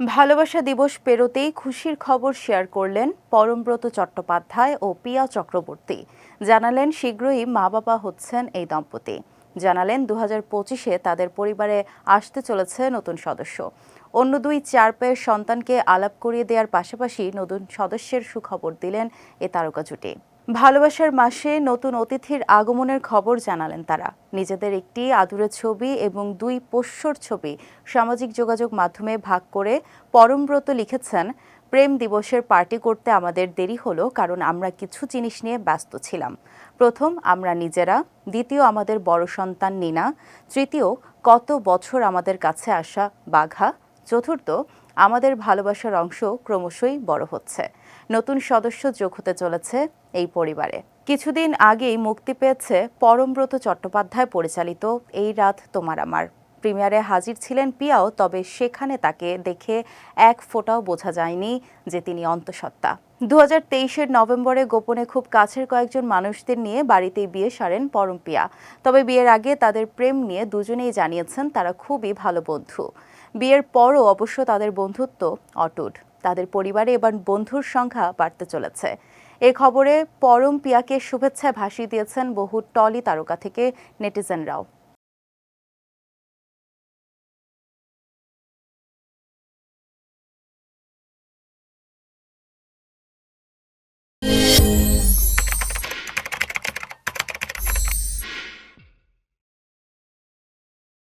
ভালোবাসা দিবস পেরোতেই খুশির খবর শেয়ার করলেন পরমব্রত চট্টোপাধ্যায় ও পিয়া চক্রবর্তী। জানালেন, শীঘ্রই মা বাবা হচ্ছেন এই দম্পতি। জানালেন দু হাজার পঁচিশে তাদের পরিবারে আসতে চলেছে নতুন সদস্য। অন্য দুই চার পেয়ের সন্তানকে আলাপ করিয়ে দেওয়ার পাশাপাশি নতুন সদস্যের সুখবর দিলেন এ তারকা জুটি। ভালোবাসার মাসে নতুন অতিথির আগমনের খবর জানালেন তারা। নিজেদের একটি আদুরে ছবি এবং দুই পোষ্যর ছবি সামাজিক যোগাযোগ মাধ্যমে ভাগ করে পরমব্রত লিখেছেন, প্রেম দিবসের পার্টি করতে আমাদের দেরি হলো কারণ আমরা কিছু জিনিস নিয়ে ব্যস্ত ছিলাম। প্রথম, আমরা নিজেরা, দ্বিতীয়, আমাদের বড় সন্তান নিনা, তৃতীয়, কত বছর আমাদের কাছে আসা বাঘা, চতুর্থ আমাদের ভালোবাসার অংশ ক্রমশই বড় হচ্ছে। নতুন সদস্য যোগ হতে চলেছে এই পরিবারে। কিছুদিন আগেই মুক্তি পেয়েছে পরমব্রত চট্টোপাধ্যায় পরিচালিত এই রাত তোমার আমার। প্রিমিয়ারে হাজির ছিলেন পিয়াও, তবে সেখানে তাকে দেখে এক ফোঁটাও বোঝা যায়নি যে তিনি অন্তঃসত্ত্বা। দু হাজার নভেম্বরে গোপনে খুব কাছের কয়েকজন মানুষদের নিয়ে বাড়িতেই বিয়ে সারেন পরম পিয়া। তবে বিয়ের আগে তাদের প্রেম নিয়ে দুজনেই জানিয়েছেন তারা খুবই ভালো বন্ধু। বিয়ের পরও অবশ্য তাদের বন্ধুত্ব অটুট। তাদের পরিবারে এবার বন্ধুর সংখ্যা বাড়তে চলেছে। এ খবরে পরম পিয়াকে শুভেচ্ছা ভাসিয়ে দিয়েছেন বহু টলি তারকা থেকে নেটিজেনরাও।